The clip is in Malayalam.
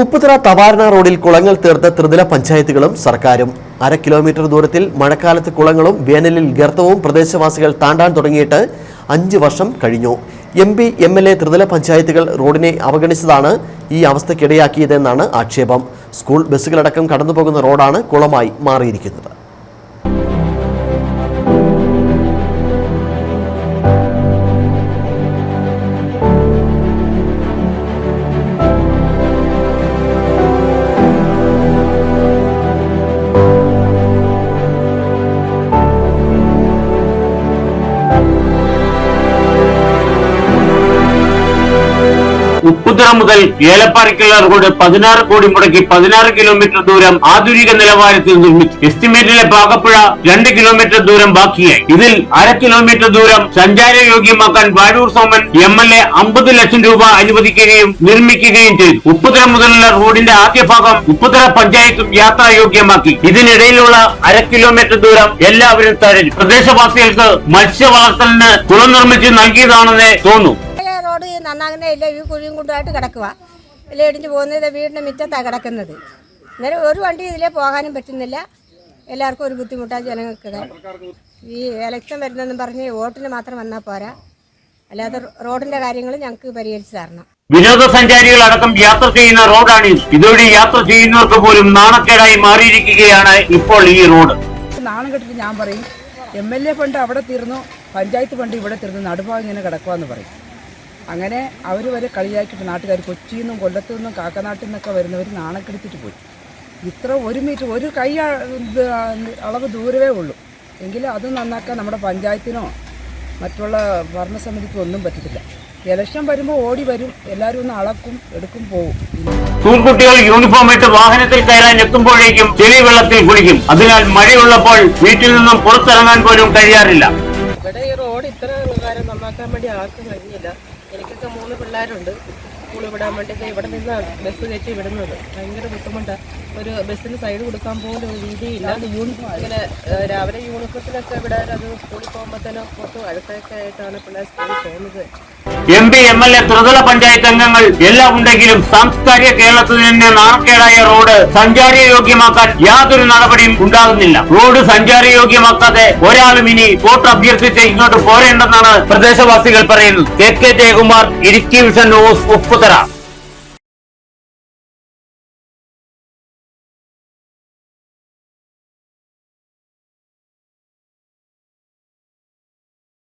ഉപ്പുതറ തവാരണ റോഡിൽ കുളങ്ങൾ തീർത്ത ത്രിതല പഞ്ചായത്തുകളും സർക്കാരും. അര കിലോമീറ്റർ ദൂരത്തിൽ മഴക്കാലത്ത് കുളങ്ങളും വേനലിൽ ഗർത്തവും പ്രദേശവാസികൾ താണ്ടാൻ തുടങ്ങിയിട്ട് അഞ്ച് വർഷം കഴിഞ്ഞു. M P M L A ത്രിതല പഞ്ചായത്തുകൾ റോഡിനെ അവഗണിച്ചതാണ് ഈ അവസ്ഥയ്ക്കിടയാക്കിയതെന്നാണ് ആക്ഷേപം. സ്കൂൾ ബസ്സുകളടക്കം കടന്നുപോകുന്ന റോഡാണ് കുളമായി മാറിയിരിക്കുന്നത്. ഉപ്പുതറ മുതൽ ഏലപ്പാറയ്ക്കുള്ള റോഡ് പതിനാറ് കോടി മുടക്കി പതിനാറ് കിലോമീറ്റർ ദൂരം ആധുനിക നിലവാരത്തിൽ നിർമ്മിച്ചു. എസ്റ്റിമേറ്റിലെ പാകപ്പുഴ രണ്ട് കിലോമീറ്റർ ദൂരം ബാക്കിയായി. ഇതിൽ അര കിലോമീറ്റർ ദൂരം സഞ്ചാരയോഗ്യമാക്കാൻ Vazhoor Soman M L A അമ്പത് ലക്ഷം രൂപ അനുവദിക്കുകയും നിർമ്മിക്കുകയും ചെയ്തു. ഉപ്പുതറ മുതലുള്ള റോഡിന്റെ ആദ്യ ഭാഗം ഉപ്പുതറ പഞ്ചായത്തും യാത്രായോഗ്യമാക്കി. ഇതിനിടയിലുള്ള അര കിലോമീറ്റർ ദൂരം എല്ലാവരും തഴഞ്ഞു. പ്രദേശവാസികൾക്ക് മത്സ്യ വളർത്തലിന് കുളം നിർമ്മിച്ച് നൽകിയതാണെന്ന് തോന്നുന്നു നന്നാകുന്നേ ഇല്ല ഈ കുഴിയും കൊണ്ടായിട്ട് കിടക്കുക ഇല്ല ഇടിഞ്ഞ് പോകുന്നത്? വീടിന്റെ മിറ്റത്താണ് കിടക്കുന്നത്. അന്നേരം ഒരു വണ്ടി ഇതിലേ പോകാനും പറ്റുന്നില്ല. എല്ലാവർക്കും ഒരു ബുദ്ധിമുട്ടാണ് ജനങ്ങൾക്ക്. ഈ ഇലക്ഷൻ വരുന്നെന്ന് പറഞ്ഞ് വോട്ടിന് മാത്രം വന്നാൽ പോരാ. അല്ലാതെ റോഡിന്റെ കാര്യങ്ങൾ ഞങ്ങൾക്ക് പരിഹരിച്ചു തരണം. വിനോദസഞ്ചാരികൾ അടക്കം യാത്ര ചെയ്യുന്ന റോഡാണ് ഇത്. ഇതുവഴി യാത്ര ചെയ്യുന്നവർക്ക് പോലും നാണക്കേടായി മാറിയിരിക്കുകയാണ് ഇപ്പോൾ ഈ റോഡ്. നാണം കെട്ടിട്ട് ഞാൻ പറയും എം എൽ എ ഫണ്ട് അവിടെ തീർന്നു പഞ്ചായത്ത് ഫണ്ട് ഇവിടെ തീർന്നു നടുഭാഗം ഇങ്ങനെ കിടക്കുക എന്ന് പറയും. അങ്ങനെ അവർ വരെ കളിയാക്കിയിട്ട് നാട്ടുകാർ കൊച്ചിയിൽ നിന്നും കൊല്ലത്തു നിന്നും കാക്കനാട്ടിൽ നിന്നൊക്കെ വരുന്നവർ നാണക്കെടുത്തിട്ട് പോയി. ഇത്ര ഒരു മീറ്റർ ഒരു കൈ അളവ് ദൂരമേ ഉള്ളൂ. എങ്കിലും അത് നന്നാക്കാൻ നമ്മുടെ പഞ്ചായത്തിനോ മറ്റുള്ള ഭരണസമിതിക്കോ ഒന്നും പറ്റത്തില്ല. ഇലക്ഷൻ വരുമ്പോൾ ഓടി വരും എല്ലാവരും ഒന്ന് അളക്കും എടുക്കും പോകും സ്കൂൾ കുട്ടികൾ യൂണിഫോം ഇട്ട് വാഹനത്തിൽ കയറാൻ എത്തുമ്പോഴേക്കും ചെളി വെള്ളത്തിൽ കുളിക്കും. അതിനാൽ മഴയുള്ളപ്പോൾ വീട്ടിൽ നിന്നും പുറത്തിറങ്ങാൻ പോലും കഴിയാറില്ല. ഇവിടെ ഈ റോഡ് ഇത്ര കാര്യം നന്നാക്കാൻ വേണ്ടി ആർക്കും കഴിഞ്ഞില്ല. എനിക്കൊക്കെ മൂന്ന് പിള്ളേരുണ്ട്. സ്കൂളിൽ വിടാൻ വേണ്ടിയിട്ട് ഇവിടെ നിന്നാണ്. ബസ് കയറ്റി വിടുന്നത്. ഭയങ്കര ബുദ്ധിമുട്ടാണ് ഒരു ബസ്സിന് സൈഡ് കൊടുക്കാൻ പോലും ഒരു രീതിയില്ല. ഇങ്ങനെ രാവിലെ യൂണിഫോമിലൊക്കെ വിടാൻ അത് സ്കൂളിൽ പോകുമ്പോഴത്തേനും കുറച്ച് അടുത്തൊക്കെ ആയിട്ടാണ് പിള്ളേർ സ്കൂളിൽ പോകുന്നത്. M P M L A ത്രിതല പഞ്ചായത്ത് അംഗങ്ങൾ എല്ലാം ഉണ്ടെങ്കിലും സാംസ്കാരിക കേരളത്തിൽ നിന്ന് നാണക്കേടായ റോഡ് സഞ്ചാര യോഗ്യമാക്കാൻ യാതൊരു നടപടിയും ഉണ്ടാകുന്നില്ല. റോഡ് സഞ്ചാര യോഗ്യമാക്കാതെ ഒരാളും ഇനി വോട്ട് അഭ്യർത്ഥിച്ച് ഇങ്ങോട്ട് പോരേണ്ടെന്നാണ് പ്രദേശവാസികൾ പറയുന്നത്. K K Jayakumar Idukki vision news Upputhara.